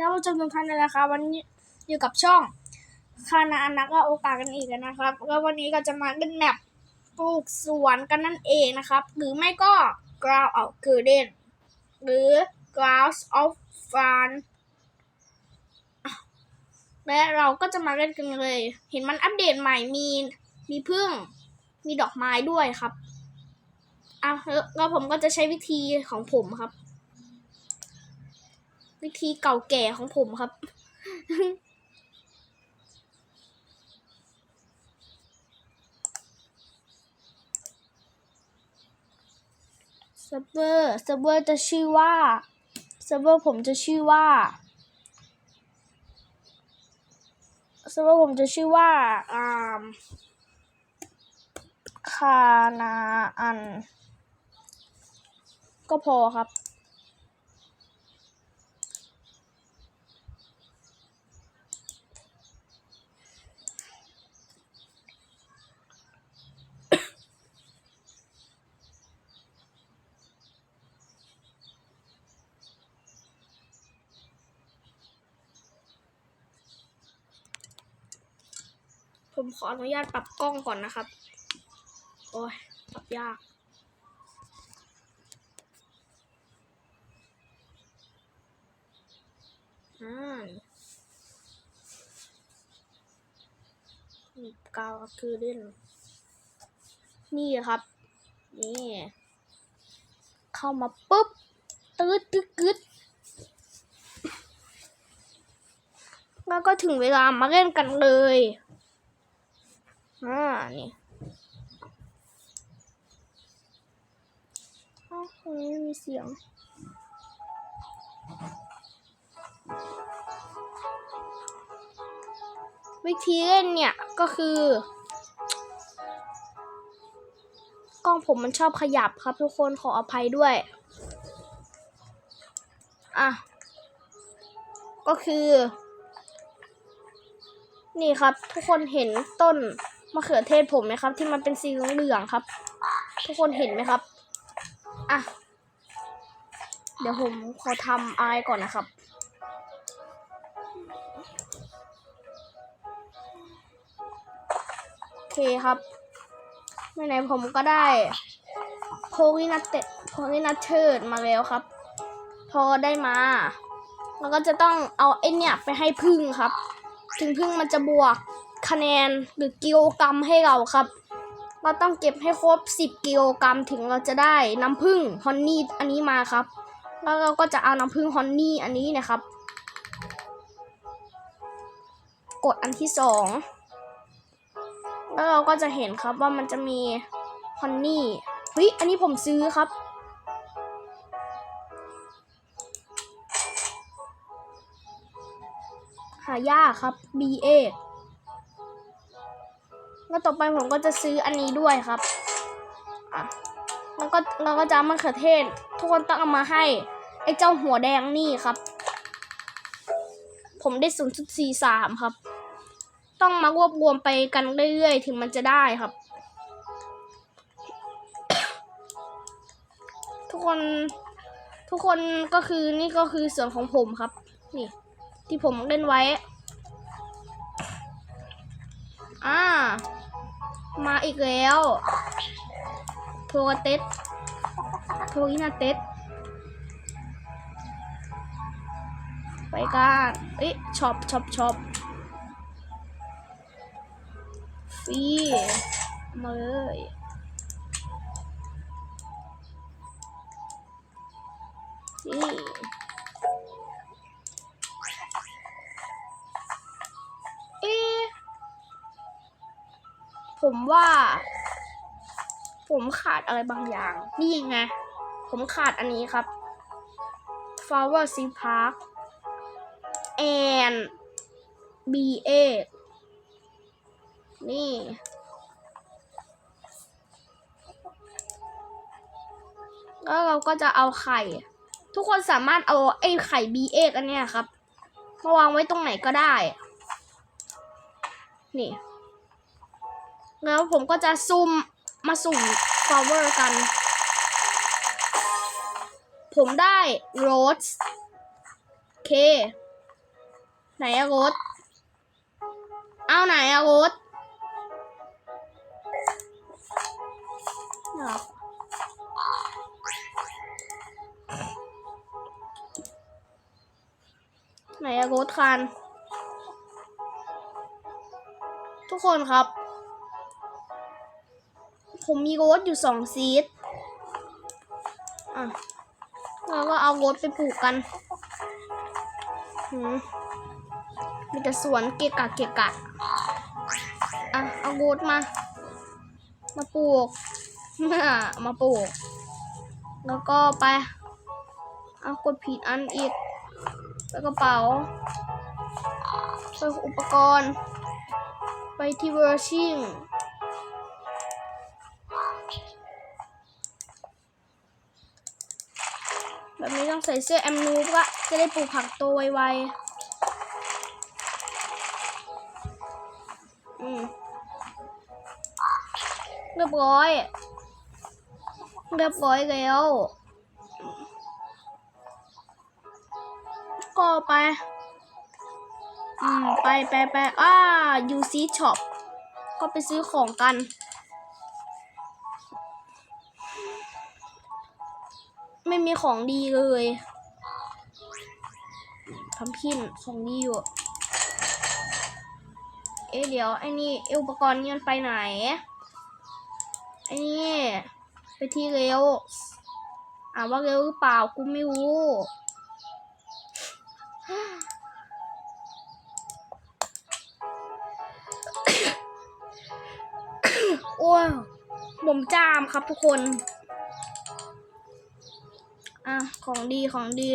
ท่านผู้ชมทุกท่านเลยนะคะวันนี้อยู่กับช่องคานาอันนักก็โอกาสกันอีกแล้วนะครับแล้ววันนี้ก็จะมาเล่นแมปปลูกสวนกันนั่นเองนะครับ หรือไม่ก็ ground of garden หรือ grounds of fun และเราก็จะมาเล่นกันเลย เห็นมันอัปเดตใหม่มีมีพึ่งมีดอกไม้ด้วยครับอะแล้วแล้วผมก็จะใช้วิธีของผมครับ วิธีเก่าแก่ของผมครับ เซิร์ฟเวอร์เซิร์ฟเวอร์จะชื่อว่าเซิร์ฟเวอร์ผมจะชื่อว่าเซิร์ฟเวอร์ผมจะชื่อว่าอ่าคานาอัน ก็พอครับ ผมขออนุญาตปรับกล้องก่อนนะครับ โอ้ยปรับยาก อ่านี่กาวคือเล่น นี่ครับ นี่ เข้ามาปุ๊บ ตืดกึดกึดแล้วก็ถึงเวลามาเล่นกันเลย อ่านี่อ้าวตรงนี้มีเสียงวิธีเล่นเนี่ยก็คือกล้องผมมันชอบขยับครับทุกคนขออภัยด้วย อะ ก็คือ นี่ครับทุกคนเห็นต้น มะเขือเทศผมไหมครับ ที่มันเป็นสีเหลืองครับ ทุกคนเห็นไหมครับอะเดี๋ยวผมขอทำอะไรก่อนนะครับโอเคครับไหนๆผมก็ได้โพลินัตเตโพลินัตเทิดมาแล้วครับ พอได้มาแล้วก็จะต้องเอาไอเนี่ยไปให้พึ่งครับ ถึงพึ่งมันจะบวก คะแนนหรือกิโลกรัมให้เราครับ เราต้องเก็บให้ครบ 10 กิโลกรัมถึงเราจะได้น้ำผึ้งฮอนนี่อันนี้มาครับ แล้วเราก็จะเอาน้ำผึ้งฮอนนี่อันนี้นะครับ กดอันที่สองแล้วเราก็จะเห็นครับว่ามันจะมีฮอนนี่เฮ้ยอันนี้ผมซื้อครับหายากครับ BA แล้วต่อไปผมก็จะซื้ออันนี้ด้วยครับอะแล้วก็เราก็จะมะเขือเทศ ทุกคนต้องเอามาให้ไอ้เจ้าหัวแดงนี่ครับ ผมได้0.43ครับ ต้องมารวบรวมไปกันเรื่อยๆ ถึงมันจะได้ครับ ทุกคนทุกคนก็คือนี่ก็คือส่วนของผมครับ นี่ ที่ผมเล่นไว้ อ่า มาอีกแล้วโทรเตสโทรินาเตสไปกันเอ๊ะช็อปช็อปช็อปฟรีมาเลยนี่ ผมว่า ผมขาดอะไรบางอย่าง นี่ไง ผมขาดอันนี้ครับ Flower Sea Park and BA นี่ แล้วเราก็จะเอาไข่ ทุกคนสามารถเอาไอ้ไข่ BA อันเนี้ยครับมาวางไว้ตรงไหนก็ได้ นี่ แล้วผมก็จะซุ่มมาสุ่มฟลาเวอร์กัน ผมได้โรสเค ไหนอะโรถเอาไหนอะโรถเหรอไหนอะโรถคัน ทุกคนครับ ผมมีโรถอยู่สองซีดอะเราก็เอาโรถไปปลูกกันมีแต่สวนเกะกะเกะกะอะเอาโรถมา มาปลูก มาปลูก แล้วก็ไปเอากดผิดอันอีกไปกระเป๋าไปอุปกรณ์ ไปที่เวอร์ชิ่ง ส่เสื้อแอมนูก็จะได้ปลูกผักโตไวๆ อืมเรียบร้อย เรียบร้อยแล้ว ก็ไป อืม ไปไปไปอ่ายูซีช็อป ก็ไปซื้อของกัน ไม่มีของดีเลยทำพินของดีอยู่ เอ๊ะเดี๋ยวไอ้นี่อุปกรณ์นี่มันไปไหน ไอ้นี่ไปที่เร็วอ่าว่าเร็วหรือเปล่ากูไม่รู้โอ้ผมจามครับทุกคน อะ ของดีของดี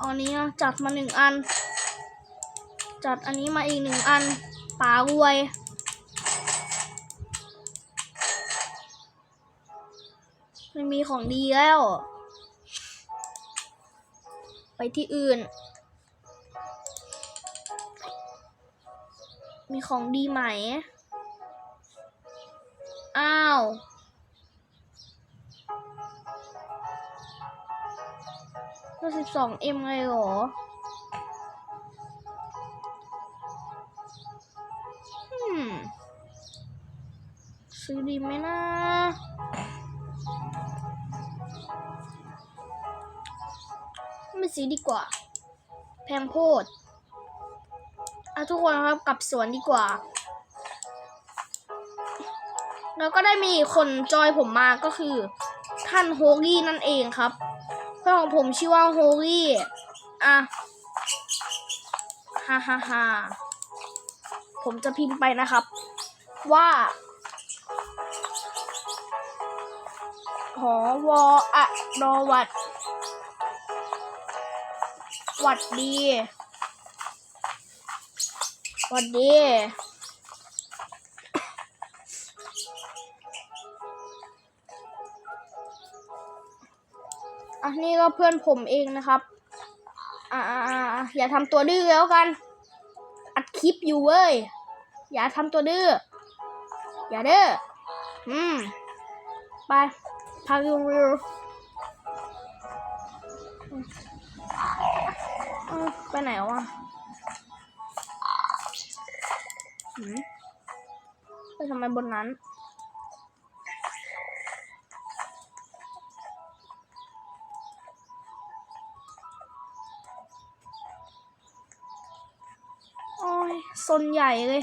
อันนี้นะจัดมาหนึ่งอัน จัดอันนี้มาอีกหนึ่งอันป๋ารวยไม่มีของดีแล้ว ไปที่อื่น มีของดีไหม อ้าว ก็สิบสองเอ็มเลยเหรอซื้อดีไหมนะ ไม่ซื้อดีกว่า แพงโพดอะทุกคนครับกลับสวนดีกว่า แล้วก็ได้มีคนจอยผมมาก็คือ ท่านโฮลี่นั่นเองครับ เพื่อนของผมชื่อว่าโฮลี่อะฮ่าฮ่าฮ่าผมจะพิมพ์ไปนะครับ ว่าหอวออะดอวัดวัดดีวัดดี อะนี่ก็เพื่อนผมเองนะครับอ่าอ่าอ่าอย่าทำตัวดื้อแล้วกัน อัดคลิปอยู่เว้ย อย่าทำตัวดื้อ อย่าเด้อ อืม ไปพาวิววิวไปไหนวะไปทำไมบนนั้น นใหญ่เลย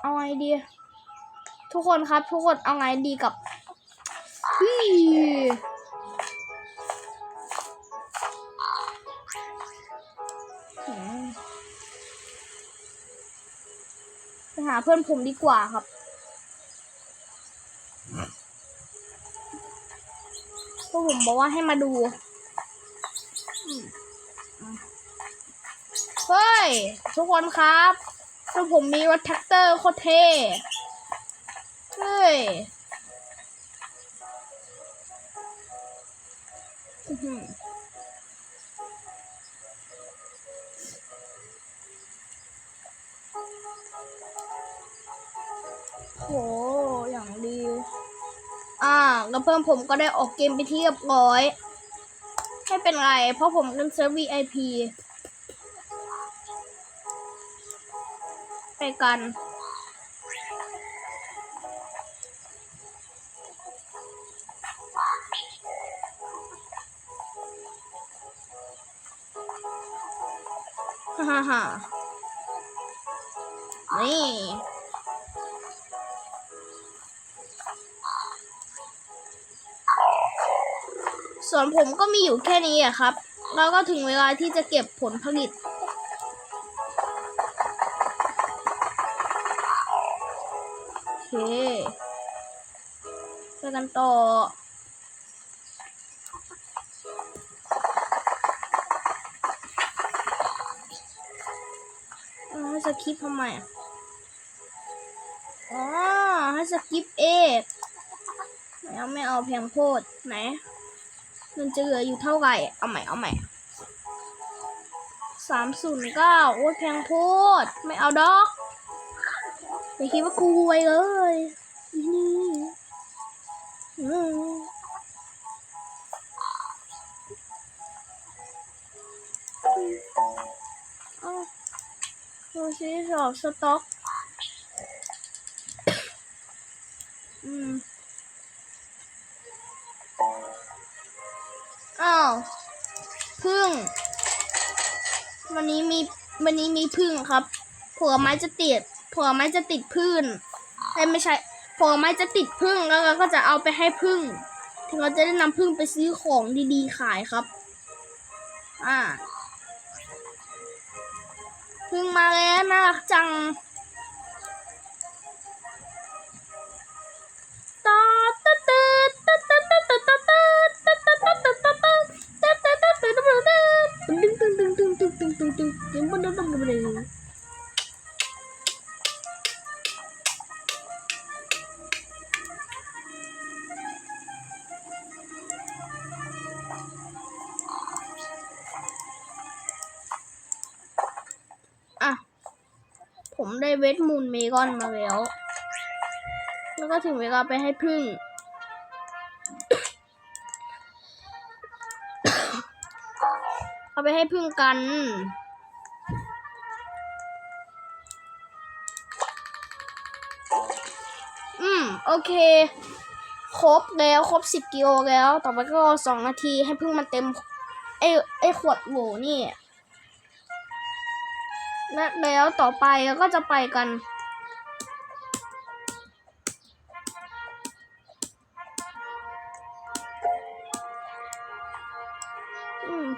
เอาไงดี ทุกคนครับทุกคนเอาไงดีกับฮี่หืมไปหาเพื่อนผมดีกว่าครับก็ผมบอกว่าให้มาดู อืม ทุกคนครับถ้าผมมีรถแท็กเตอร์โคตรเท่เฮ้ยโห อย่างดี อ่า แล้วเพิ่มผมก็ได้ออกเกมไปที่เรียบร้อย ไม่เป็นไร เพราะผมเล่นเซิร์ฟ VIP ไปกันฮ่าฮ่านี่ส่วนผมก็มีอยู่แค่นี้อะครับ แล้วก็ถึงเวลาที่จะเก็บผลผลิต เคไปกันต่อ อ๋อสกิปทำไมอ๋อ ให้สกิปเอไม่เอาไม่เอาเพียงโพดไหนมันจะเหลืออยู่เท่าไหร่ เอาใหม่ เอาใหม่สามศูนย์เก้าโอ้ยแพงโพด ไม่เอาดอก อย่คิดว่ากูรวยเลยนี่ดูซิสอบสต็อก อืม อ้าวพึ่ง วันนี้มี วันนี้มีพึ่งครับผัวไม้จะติด ผลไม้จะติดพึ่งไม่ใช่ผลไม้จะติดพึ่งแล้วเราก็จะเอาไปให้พึ่งที่เราจะได้นำพึ่งไปซื้อของดีๆขายครับ อ่าพึ่งมาแล้วน่ารักจัง เวทมูลเมกอนมาแล้ว แล้วก็ถึงเวลาไปให้พึ่ง เอาไปให้พึ่งกัน อืม โอเค ครบแล้ว ครบสิบกิโลแล้ว ต่อไปก็สองนาทีให้พึ่งมันเต็มไอ้ไอ้ขวดโหลนี่ และแล้วต่อไปก็จะไปกันอืม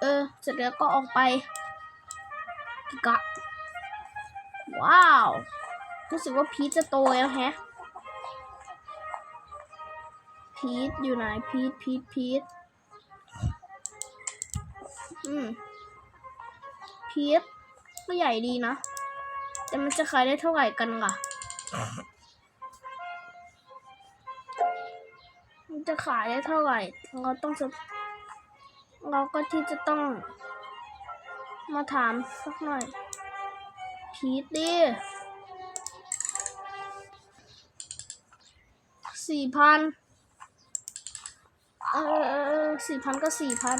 เออ เสร็จแล้วก็ออกไปกะว้าว รู้สึกว่าพีชจะโตแล้วแฮะ พีชอยู่ไหน พีชพีชพีช อืมพีชก็ใหญ่ดีนะ แต่มันจะขายได้เท่าไหร่กันล่ะ มันจะขายได้เท่าไหร่ เราต้องเราก็ที่จะต้อง มาถามสักหน่อย พีทดิสี่พันเออสี่พันก็สี่พัน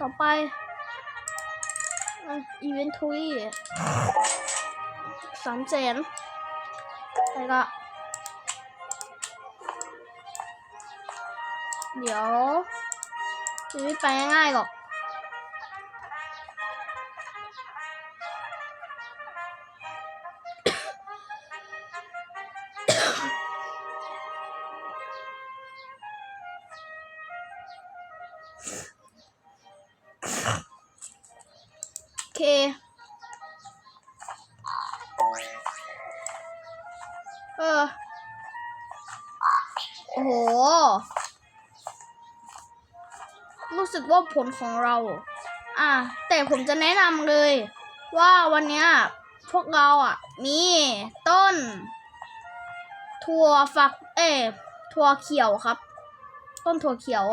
ต่อไปอีเวนทุยสามแสนไปละเดี๋ยวมันไม่ไปง่ายหรอก เคเออ โอ้โห รู้สึกว่าผลของเรา อะ แต่ผมจะแนะนำเลย ว่าวันนี้พวกเราอะ มีต้น ถั่วฝัก เอยถั่วเขียวครับ ต้นถั่วเขียว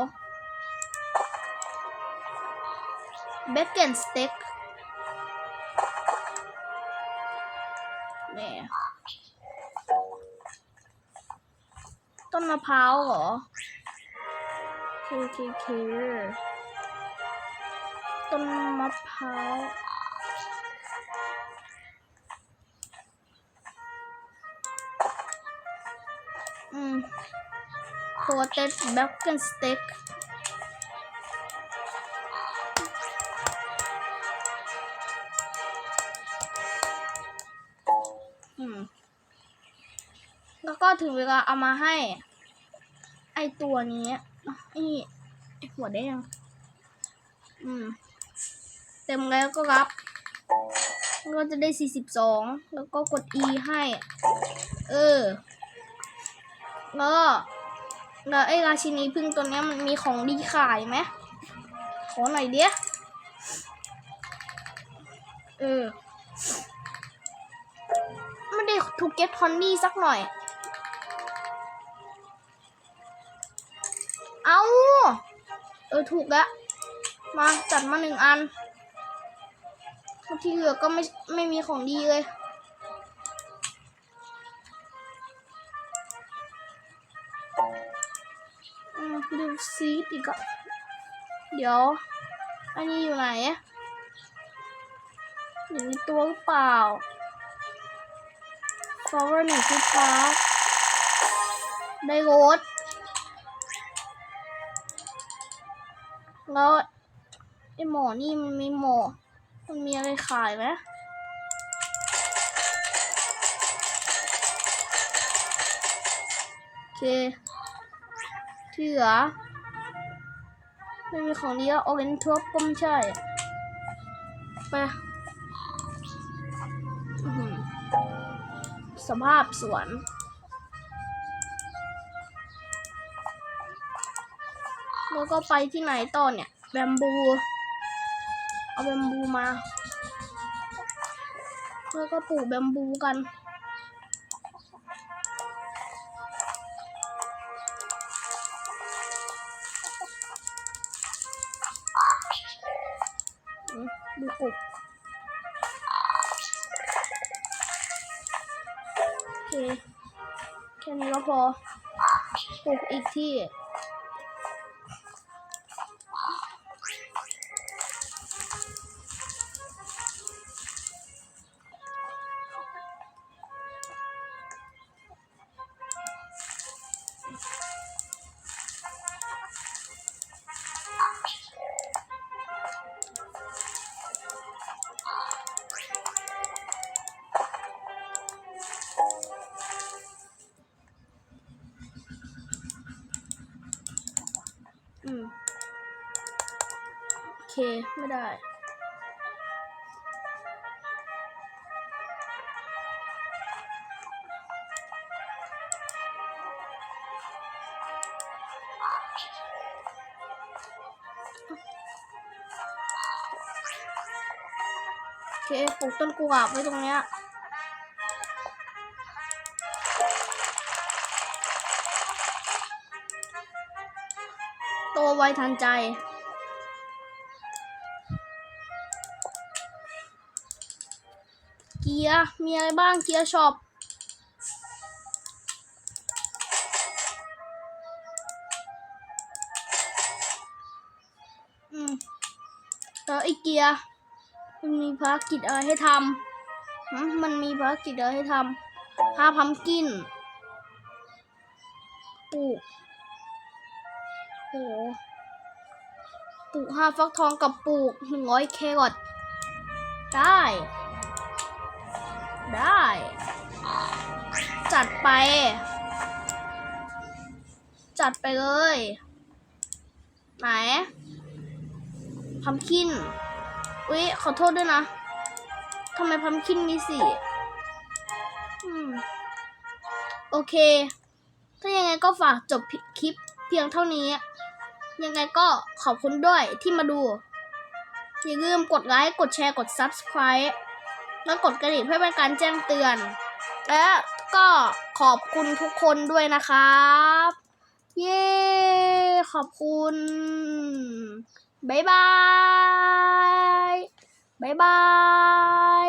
เบเกนสเต็ก ต้นมะพร้าวเหรอเคเคเคต้นมะพร้าวอืมโคเต็ดแบล็กเกนสเต็ก ถึงเวลาเอามาให้ ไอตัวนี้ไอไอหัวแดงอืม เต็มแล้วก็รับก็จะได้สี่สิบสองแล้วก็กด E ให้ เออแล้วแล้วไอราชินีพึ่งตัวนี้มันมีของดีขายไหมขอหน่อยเดียเออไม่ได้ถูกเก็ตพอนนี่สักหน่อย เอาเออถูกแล้ว มาจัดมาหนึ่งอันที่เหลือก็ไม่ไม่มีของดีเลยอืมดูซีดอีกอะเดี๋ยว อันนี้อยู่ไหนอยู่ในตัวหรือเปล่า flower หนึ่งคือพาได้รถ แล้วไอหมอนี่มันมีหมอ มันมีอะไรขายไหมโอเคที่เหลือไม่มีของดีแล้วโอเรนทัวก็ไม่ใช่ ไปอื้อหือสภาพสวน แล้วก็ไปที่ไหนต่อเนี่ยแบมบู เอาแบมบูมา แล้วก็ปลูกแบมบูกันอืมดูกบโอเค แค่นี้ก็พอปลูกอีกที่ เค ไม่ได้ โอเคปลูกต้นกุหลาบไว้ตรงเนี้ยโตไวทันใจ กียร์มีอะไรบ้างเกียร์ช็อปอืมแล้วไอ้เกียร์มันมีภารกิจอะไรให้ทำมันมีภารกิจอะไรให้ทำห้าพัมกินปลูกโหปลูกห้าฟักทองกับปลูกหนึ่งร้อยแครอทได้ ได้ จัดไป จัดไปเลย ไหนพัมคินอุ๊ยขอโทษด้วยนะทำไมพัมคินมีสีอืมโอเค ถ้ายังไงก็ฝากจบคลิปเพียงเท่านี้ ยังไงก็ขอบคุณด้วยที่มาดู อย่าลืมกดไลค์ กดแชร์ กด Subscribe แล้วกดกระดิ่งเพื่อเป็นการแจ้งเตือน และก็ขอบคุณทุกคนด้วยนะครับ เย้ ขอบคุณ บ๊ายบาย บ๊ายบาย